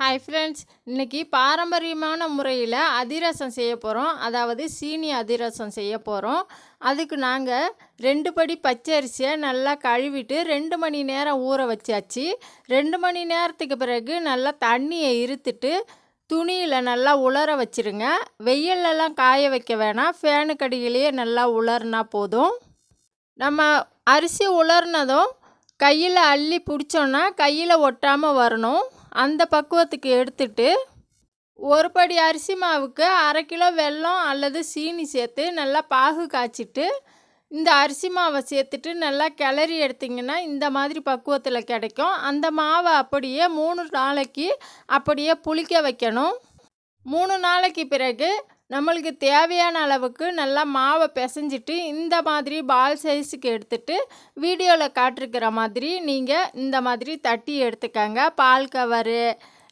Hi friends இன்றைக்கி பாரம்பரியமான முறையில் அதிரசம் செய்ய போகிறோம் அதாவது சீனி அதிரசம் செய்ய போகிறோம் அதுக்கு நாங்கள் ரெண்டு படி பச்சை அரிசியை நல்லா கழுவிட்டு ரெண்டு மணி நேரம் ஊற வச்சாச்சு. ரெண்டு மணி நேரத்துக்கு பிறகு நல்லா தண்ணியை இருத்துட்டு துணியில் நல்லா உலர வச்சிருங்க. வெயிலெல்லாம் காய வைக்க வேணாம். ஃபேனு கடியிலேயே நல்லா உலர்னா போதும். நம்ம அரிசி உலர்னதும் கையில் அள்ளி பிடிச்சோன்னா கையில் ஒட்டாமல் வரணும். அந்த பக்குவத்துக்கு எடுத்துட்டு ஒரு படி அரிசி மாவுக்கு அரை கிலோ வெல்லம் அல்லது சீனி சேர்த்து நல்லா பாகு காய்ச்சிட்டு இந்த அரிசி மாவை சேர்த்துட்டு நல்லா கிளறி எடுத்திங்கன்னா இந்த மாதிரி பக்குவத்தில் கிடைக்கும். அந்த மாவை அப்படியே மூணு நாளைக்கு அப்படியே புளிக்க வைக்கணும். மூணு நாளைக்கு பிறகு நம்மளுக்கு தேவையான அளவுக்கு நல்லா மாவை பிசைஞ்சிட்டு இந்த மாதிரி பால் சைஸுக்கு எடுத்துட்டு வீடியோவில் காட்டிருக்கிற மாதிரி நீங்கள் இந்த மாதிரி தட்டி எடுத்துக்கங்க. பால் கவரு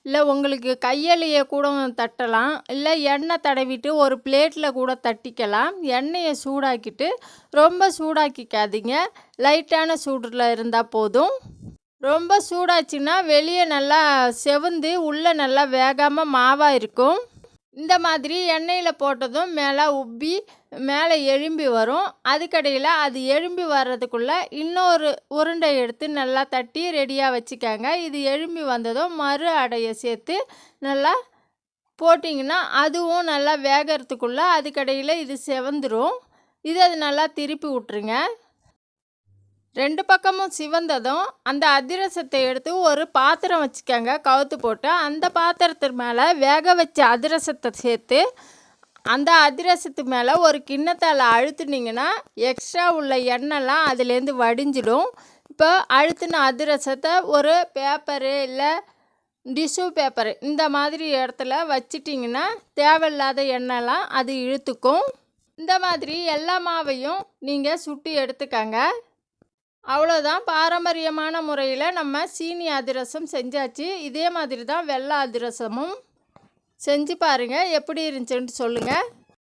இல்லை உங்களுக்கு கையிலேயே கூட தட்டலாம் இல்லை எண்ணெய் தடவிட்டு ஒரு பிளேட்டில் கூட தட்டிக்கலாம். எண்ணெயை சூடாக்கிட்டு ரொம்ப சூடாக்கிக்காதீங்க. லைட்டான சூடில் இருந்தால் போதும். ரொம்ப சூடாச்சுன்னா வெளியே நல்லா செவந்து உள்ளே நல்லா வேகாமல் மாவாக இருக்கும். இந்த மாதிரி எண்ணெயில் போட்டதும் மேலே உப்பி மேலே எழும்பி வரும். அதுக்கடையில் அது எழும்பி வர்றதுக்குள்ளே இன்னொரு உருண்டை எடுத்து நல்லா தட்டி ரெடியாக வச்சுக்கோங்க. இது எழும்பி வந்ததும் மறு அடையை சேர்த்து நல்லா போட்டிங்கன்னா அதுவும் நல்லா வேகறதுக்குள்ளே அதுக்கடையில் இது செவந்துடும் இது அது நல்லா திருப்பி விட்ருங்க ரெண்டு பக்கமும் சிவந்ததும் அந்த அதிரசத்தை எடுத்து ஒரு பாத்திரம் வச்சுக்கோங்க. கவுத்து போட்டு அந்த பாத்திரத்து மேலே வேக வச்ச அதிரசத்தை சேர்த்து அந்த அதிரசத்து மேலே ஒரு கிண்ணத்தால் அழுத்துனீங்கன்னா எக்ஸ்ட்ரா உள்ள எண்ணெய்லாம் அதுலேருந்து வடிஞ்சிடும். இப்போ அழுத்தின அதிரசத்தை ஒரு பேப்பரு இல்லை டிஷ்யூ பேப்பரு இந்த மாதிரி இடத்துல வச்சிட்டிங்கன்னா தேவையில்லாத எண்ணெய்லாம் அது இழுத்துக்கும். இந்த மாதிரி எல்லா மாவையும் நீங்கள் சுட்டி எடுத்துக்கங்க. அவ்வளோதான் பாரம்பரியமான முறையில் நம்ம சீனி அதிரசம் செஞ்சாச்சு. இதே மாதிரி தான் வெள்ளை அதிரசமும் செஞ்சு பாருங்கள் எப்படி இருந்துச்சுன்ட்டு சொல்லுங்கள்